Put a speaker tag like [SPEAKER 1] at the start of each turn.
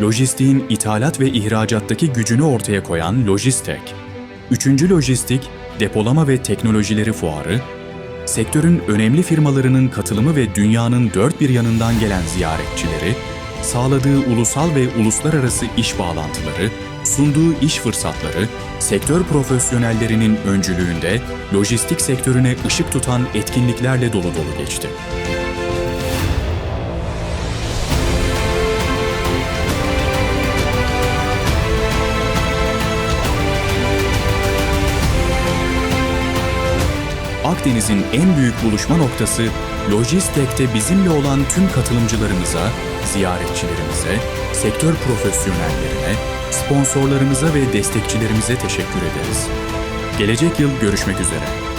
[SPEAKER 1] lojistiğin ithalat ve ihracattaki gücünü ortaya koyan Lojistek, 3. Lojistik, Depolama ve Teknolojileri Fuarı, sektörün önemli firmalarının katılımı ve dünyanın dört bir yanından gelen ziyaretçileri, sağladığı ulusal ve uluslararası iş bağlantıları, sunduğu iş fırsatları, sektör profesyonellerinin öncülüğünde lojistik sektörüne ışık tutan etkinliklerle dolu dolu geçti. Akdeniz'in en büyük buluşma noktası Lojistek'te bizimle olan tüm katılımcılarımıza, ziyaretçilerimize, sektör profesyonellerine, sponsorlarımıza ve destekçilerimize teşekkür ederiz. Gelecek yıl görüşmek üzere.